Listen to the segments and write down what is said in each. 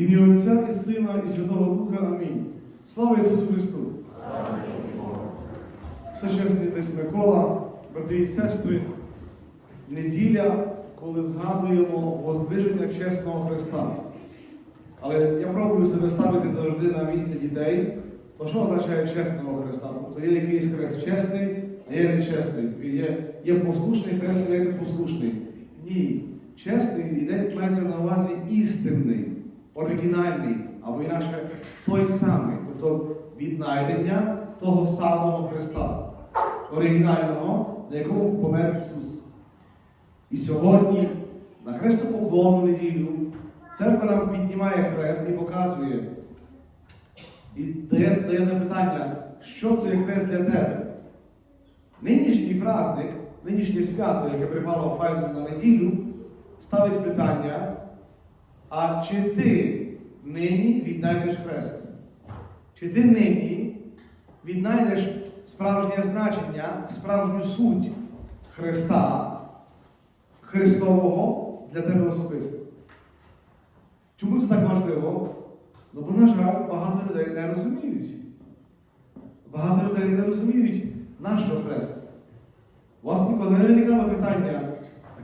Ім'я Отця і Сина, і Святого Духа. Амінь. Слава Ісусу Христу! Всечесний десь Микола, брати і сестри, неділя, коли згадуємо воздвиження чесного Христа. Але я пробую себе ставити завжди на місце дітей. То що означає чесного Христа? Тобто є якийсь хрест чесний, а є нечесний. Є, є послушний хрест, є непослушний. Ні. Чесний йде мається на увазі істинний, оригінальний, або інакше той самий. Тобто віднайдення того самого Христа, оригінального, на якому помер Ісус. І сьогодні, на хрестопоклонну неділю, церква нам піднімає хрест і показує, і дає, дає запитання, що це хрест для тебе. Нинішній праздник, нинішнє свято, яке припало файно на неділю, ставить питання, а чи ти нині віднайдеш хрест? Чи ти нині віднайдеш справжнє значення, справжню суть Христа, Христового для тебе особисто? Чому це так важливо? Ну, бо, на жаль, багато людей не розуміють. Багато людей не розуміють, на що хрест. У вас ніколи не виникало питання,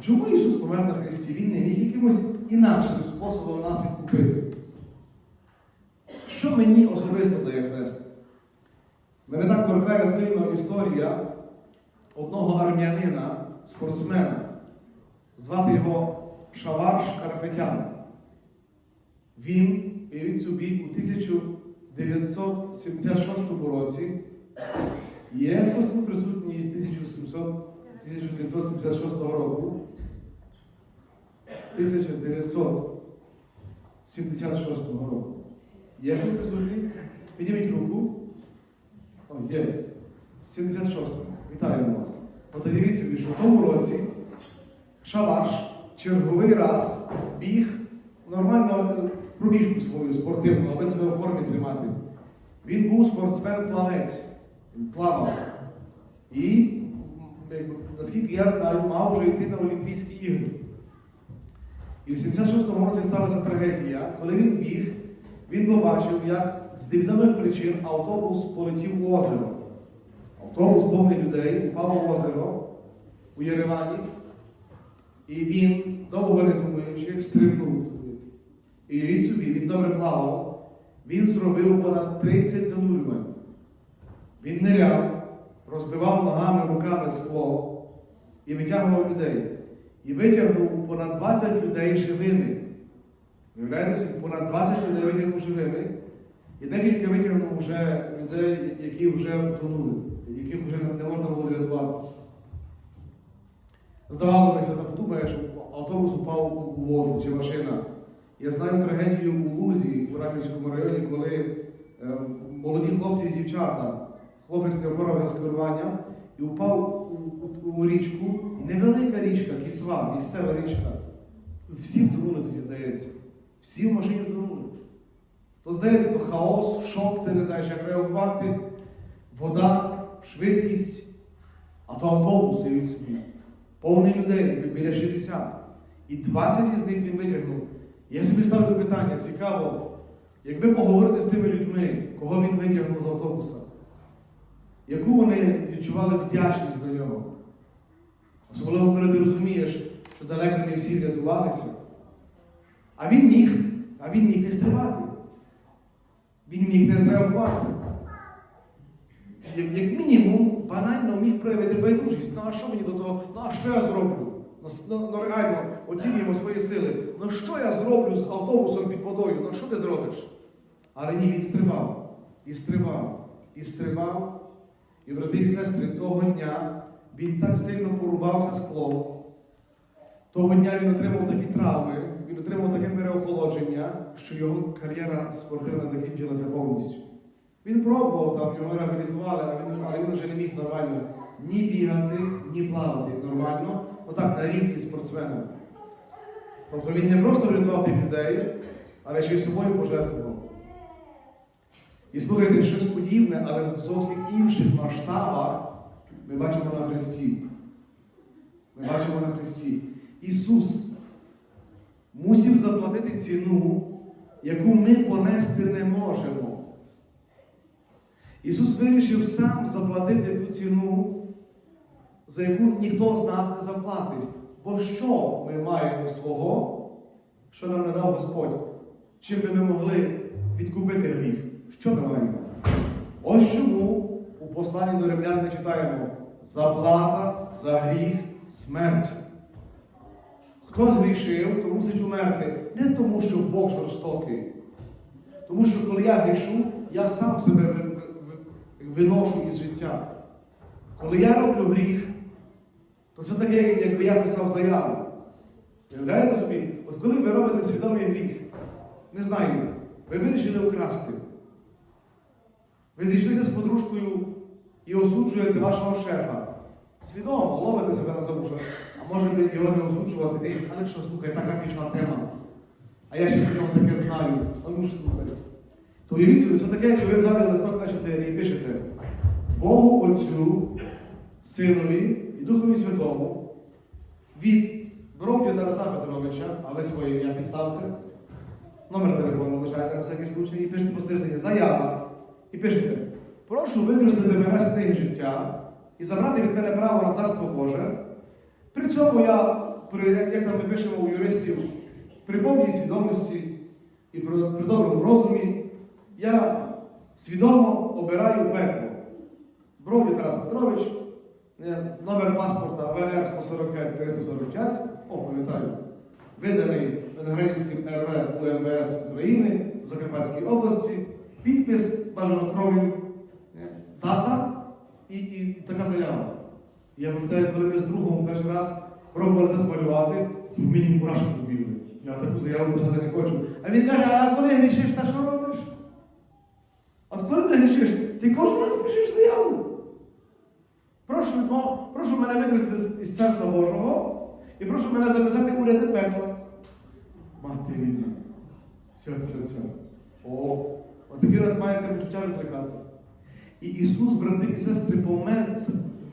чому Ісус помер на Христі? Він не міг якимось інакшим способом нас відкупити. Що мені особисто дає хрест? Мене так торкає сильно історія одного армянина, спортсмена. Звати його Шавар Шкарпетян. Він, уявіть собі, у 1976 році є присутній з 1700 1976 року. 1976 року. Є хто присутній? Підніміть руку. О, є. 76. Вітаємо вас. Собі, що в тому році Шалаш черговий раз біг нормально е, пробіжку свою спортивну, аби себе в формі тримати. Він був спортсмен-плавець. Він плавав. І, наскільки я знаю, мав вже йти на Олімпійські ігри. І в 76-му році сталася трагедія, коли він біг, він побачив, як з невідомих причин автобус полетів у озеро. Автобус повний людей упав у озеро у Єревані, і він, довго не думаючи, стрибнув туди. І уявіть собі, він добре плавав, він зробив понад 30 занурювань. Він ниряв, розбивав ногами, руками скло і витягував людей. І витягнув понад 20 людей живими. Виявляєте собі, понад 20 людей витягнув живими. І декілька витягнув вже людей, які вже втонули, яких вже не можна було врятувати. Здавалося, так подумаєш, що автобус упав у воду чи машина. Я знаю трагедію у Лузі, в Рахівському районі, коли е, молоді хлопці і дівчата, хлопець не впорався з керування і впав у, у, у річку. І невелика річка, кисва, місцева річка. Всі втонули тоді, здається. Всі в машині втонули. То здається, то хаос, шок, ти не знаєш, як реагувати, вода, швидкість, а то автобус від собі. Повний людей, біля 60. І 20 із них він витягнув. Я собі ставлю питання, цікаво, якби поговорити з тими людьми, кого він витягнув з автобуса, яку вони відчували вдячність до нього. Особливо, коли ти розумієш, що далеко не всі рятувалися. А він міг, а він міг не стрибати. Він міг не зреагувати. Як, як мінімум, банально міг проявити байдужість. Ну а що мені до того? Ну а що я зроблю? Ну, ну, реально оцінюємо свої сили. Ну що я зроблю з автобусом під водою? Ну що ти зробиш? Але ні, він стрибав. І стрибав, і стрибав. І брати і сестри, того дня він так сильно порубався склом. Того дня він отримав такі травми, він отримав таке переохолодження, що його кар'єра спортивна закінчилася повністю. Він пробував там, його реабілітували, але він, вже не міг нормально ні бігати, ні плавати нормально, отак на рівні спортсмена. Тобто він не просто врятував тих людей, але ще й собою пожертвував. І слухайте, щось подібне, але в зовсім інших масштабах ми бачимо на Христі. Ми бачимо на Христі. Ісус мусив заплатити ціну, яку ми понести не можемо. Ісус вирішив сам заплатити ту ціну, за яку ніхто з нас не заплатить. Бо що ми маємо свого, що нам не дав Господь? Чим би ми могли відкупити гріх? Що ми маємо? Ось чому посланні до римлян ми читаємо заплата за гріх смерть. Хто згрішив, то мусить умерти. Не тому, що Бог жорстокий. Тому що коли я грішу, я сам себе ви- ви- ви- виношу із життя. Коли я роблю гріх, то це таке, якби я писав заяву. Уявляєте собі? От коли ви робите свідомий гріх, не знаю, ви вирішили вкрасти. Ви зійшлися з подружкою і осуджуєте вашого шефа. Свідомо ловите себе на тому, що а може його не осуджувати. Ей, але що, слухай, така пішла тема. А я ще про нього таке знаю. А ну ж слухай. То уявіть собі, це таке, якщо ви взяли листок 4 і пишете Богу Отцю, Синові і Духові Святому від Тараса Петровича, а ви своє ім'я підставте, номер телефону лишаєте на всякий случай і пишете посередині заява. І пишете, прошу використати мене з життя і забрати від мене право на царство Боже. При цьому я, як, там ми пишемо у юристів, при повній свідомості і при, доброму розумі, я свідомо обираю пекло. Брові Тарас Петрович, е, номер паспорта ВР 145 345, о, пам'ятаю, виданий Венградським РВ УМВС України в Закарпатській області, підпис бажано кров'ю, дата і, і така заява. Я пам'ятаю, коли ми з другом перший раз пробували це змалювати, мені мурашки побігли. Я таку заяву писати не хочу. А він каже, а коли грішиш, та що робиш? От коли ти грішиш, ти кожен раз пишеш заяву. Прошу, ну, прошу мене використати із царства Божого і прошу мене записати уряди пекла. Мати рідна. Серце це. О, отакий раз має це почуття викликати. І Ісус, брати і сестри, помер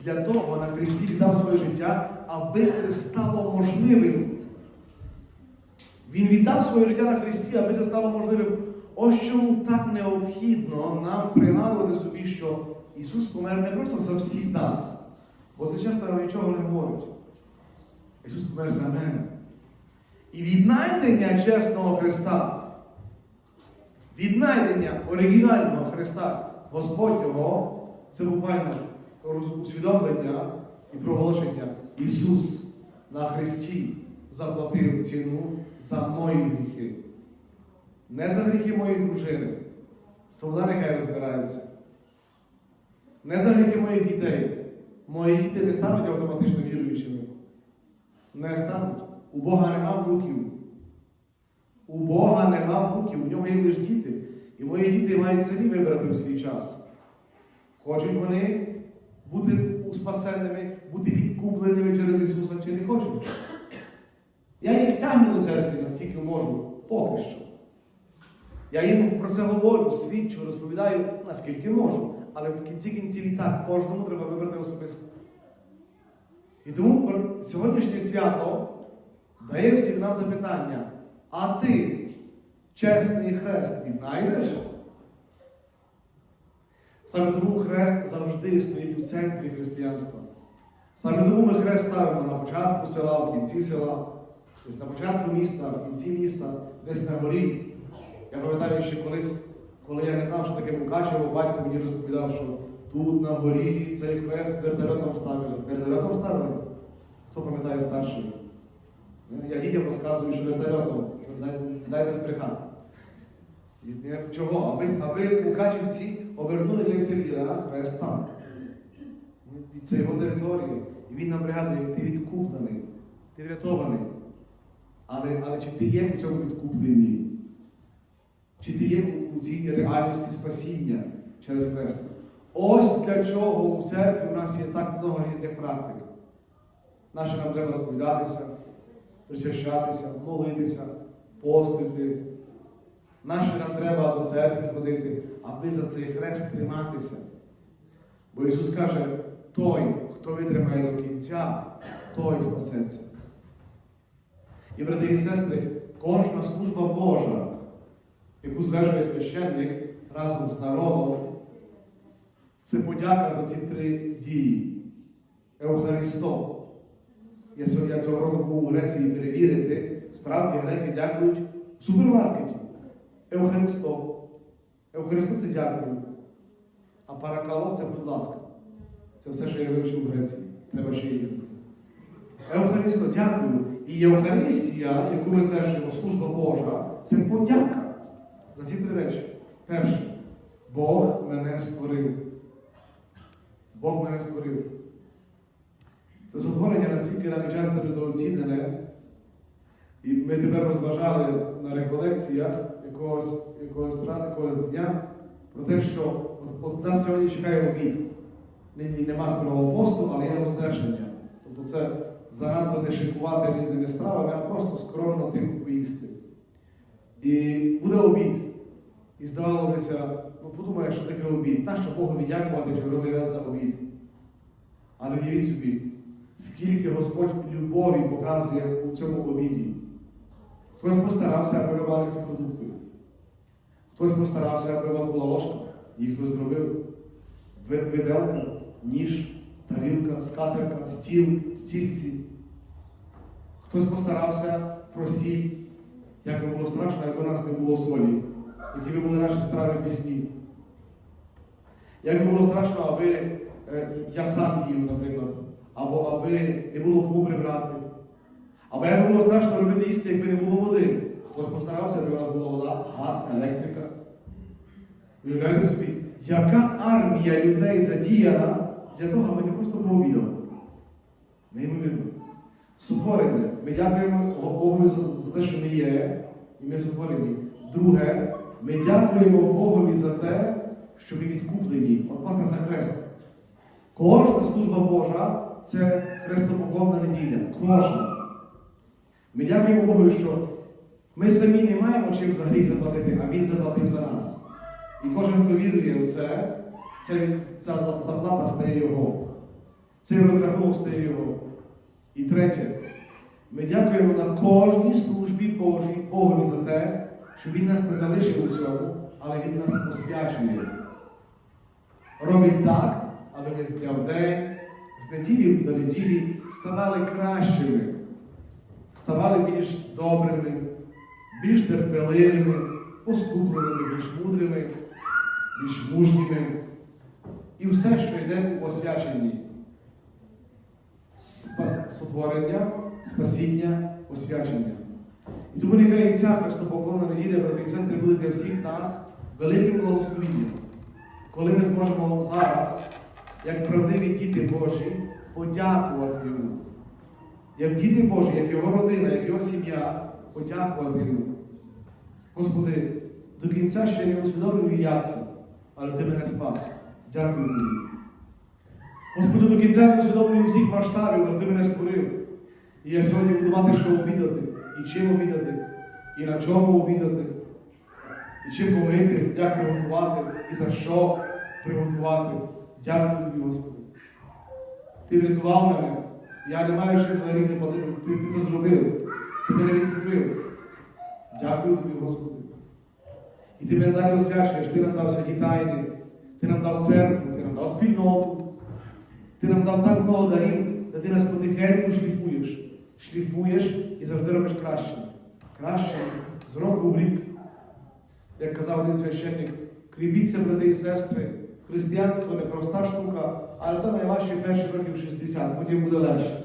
для того на Христі віддав своє життя, аби це стало можливим. Він віддав своє життя на Христі, аби це стало можливим. Ось чому так необхідно нам пригадувати собі, що Ісус помер не просто за всіх нас, бо це часто нічого не говорить. Ісус помер за мене. І віднайдення чесного Христа, віднайдення оригінального Христа Господнього, це буквально усвідомлення і проголошення. Ісус на Христі заплатив ціну за мої гріхи. Не за гріхи моєї дружини, то вона нехай розбирається. Не за гріхи моїх дітей. Мої діти не стануть автоматично віруючими. Не стануть. У Бога нема внуків. У Бога нема внуків, у нього є лише діти. І мої діти мають самі вибрати в свій час. Хочуть вони бути спасенними, бути відкупленими через Ісуса чи не хочуть. Я їх тягну до церкви, наскільки можу, поки що. Я їм про це говорю, свідчу, розповідаю, наскільки можу. Але в кінці кінців і так, кожному треба вибрати особисто. І тому сьогоднішнє свято дає всім нам запитання, а ти чесний хрест віднайдеш? Саме тому хрест завжди стоїть у центрі християнства. Саме тому ми хрест ставимо на початку села, в кінці села, десь на початку міста, в кінці міста, десь на горі. Я пам'ятаю, що колись, коли я не знав, що таке Мукачево, батько мені розповідав, що тут на горі цей хрест вертольотом ставили. Вертольотом ставили? Хто пам'ятає старший? Я дітям розказую, що вертольотом. Дай- Дайте збрехати. Чого? Аби, аби Мукачівці обернулися і це а, хрест. І це його територія. І він нам пригадує, ти відкуплений, ти врятований. Але, але чи ти є у цьому відкупленні? Чи ти є у цій реальності спасіння через хрест? Ось для чого у церкві у нас є так много різних практик. Наше нам треба сповідатися, причащатися, молитися, постити. Наше нам треба до церкви ходити, аби за цей хрест триматися. Бо Ісус каже, той, хто витримає до кінця, той спасеться. І, брати і сестри, кожна служба Божа яку звершує священник разом з народом, це подяка за ці три дії. Евхаристо. Я цього року був у Греції перевірити. Справді греки дякують в супермаркеті. Евхаристо. Евхаристо це дякую. А паракало це, будь ласка. Це все, що я вивчив у Греції. Треба ще їхати. Евхаристо, дякую. І Євхаристія, яку ми звершуємо, служба Божа, це подяка за ці три речі. Перше, Бог мене створив. Бог мене створив. Це сотворення настільки нам часто недооцінене, і ми тепер розважали на реколекціях якогось, якогось, ра- якогось дня про те, що от, от нас сьогодні чекає обід. Нині нема строгого посту, але є роздержання. Тобто це занадто не шикувати різними стравами, а просто скромно тихо поїсти. І буде обід. І здавалося, ну подумай, що таке обід. Та що Богові дякувати черговий раз за обід. Але уявіть собі, скільки Господь любові показує у цьому обіді. Хтось постарався, ви ці продукти. Хтось постарався, аби у вас була ложка, їх хтось зробив. Ви- Виделка, ніж, тарілка, скатерка, стіл, стільці. Хтось постарався про сіль, як би було страшно, якби у нас не було солі, які би були наші страви пісні. Як би було страшно, аби е, я сам їв, наприклад, або аби не було кому прибрати. Або як би було страшно робити їсти, якби не було води. Хтось постарався, аби у нас була вода, газ, електрика. Уявляєте собі, яка армія людей задіяна для того, аби не просто пообідали. Неймовірно. Сотворення. Ми дякуємо Богові за, за те, що ми є, і ми сотворені. Друге, ми дякуємо Богові за те, що ми відкуплені. От власне за хрест. Кожна служба Божа це хрестопоклонна неділя. Кожна. Ми дякуємо Богу, що ми самі не маємо чим за гріх заплатити, а Він заплатив за нас. І кожен, хто вірує в це, ця заплата стає Його. Цей розрахунок стає Його. І третє, ми дякуємо на кожній службі Божій Богові за те, що Він нас не залишив у цьому, але Він нас освячує. Робить так, аби ми з дня в день, з неділі до неділі ставали кращими, ставали більш добрими, більш терпеливими, поступливими, більш мудрими, більш мужніми. І все, що йде у освяченні. Сотворення, спасіння, освячення. І тому нехай ця хрестопоклонна неділя, брати і сестри, буде для всіх нас великим благословенням, коли ми зможемо зараз, як правдиві діти Божі, подякувати йому. Як діти Божі, як його родина, як його сім'я, подякувати йому. Господи, до кінця ще не усвідомлюю, як це, але ти мене спас. Дякую тобі. Господи, до кінця усвідомлюю всіх масштабів, але ти мене створив. І я сьогодні буду мати, що обідати, і чим обідати, і на чому обідати, і чим помити, як приготувати, і за що приготувати. Дякую тобі, Господи. Ти врятував мене. Я не маю чим взагалі заплатити. Ти, ти це зробив. Ти мене відкупив. Дякую тобі, Господи. І ти мене далі освячуєш, ти нам дав святі тайни, ти нам дав церкву, ти нам дав спільноту, ти нам дав так много дарів, де ти нас потихеньку шліфуєш. Шліфуєш і завжди робиш краще. Краще з року в рік. Як казав один священник, кріпіться, брати і сестри, християнство не проста штука, але то найважче перші років 60, потім буде легше.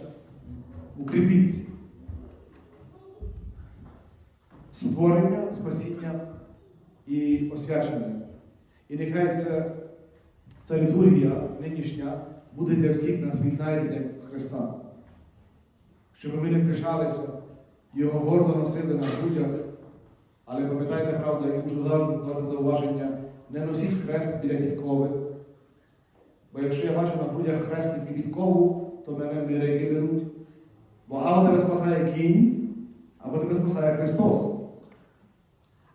Укріпіться. Створення, спасіння і освячення. І нехай це, ця літургія нинішня буде для всіх нас віднайденням Христа. Щоб ми не пишалися, його гордо носили на грудях. Але пам'ятайте, правда, я мушу завжди дати зауваження, не носіть хрест біля підкови. Бо якщо я бачу на грудях хрест і підкову, то мене мирики беруть. Бо або тебе спасає кінь, або тебе спасає Христос.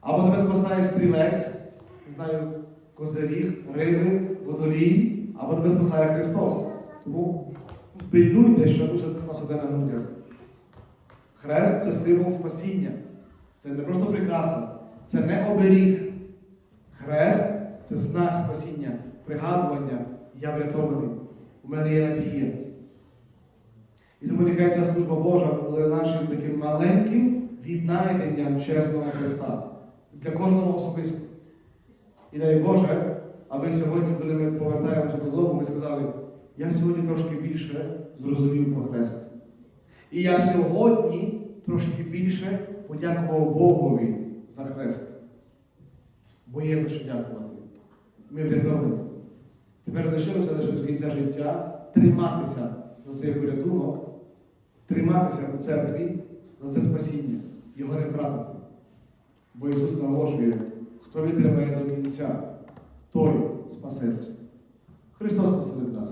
Або тебе спасає стрілець, не знаю, козиріг, риби, водолій, або тебе спасає Христос. Тому пильнуйте, що носите носите на грудях. Хрест це символ спасіння. Це не просто прикраса, це не оберіг. Хрест це знак спасіння, пригадування, я врятований. У мене є надія. І тому нехай ця служба Божа буде нашим таким маленьким віднайденням чесного Христа для кожного особисто. І дай Боже, аби сьогодні, коли ми повертаємося додому, ми сказали, я сьогодні трошки більше зрозумів про Хрест. І я сьогодні трошки більше подякував Богові за Хрест. Бо є за що дякувати. Ми врятовані. Тепер лишилося лише до кінця життя триматися за цей порятунок, триматися у церкві за це спасіння, його не втратити. Бо Ісус наголошує, хто витримає до кінця, той спасеться. Христос посеред нас.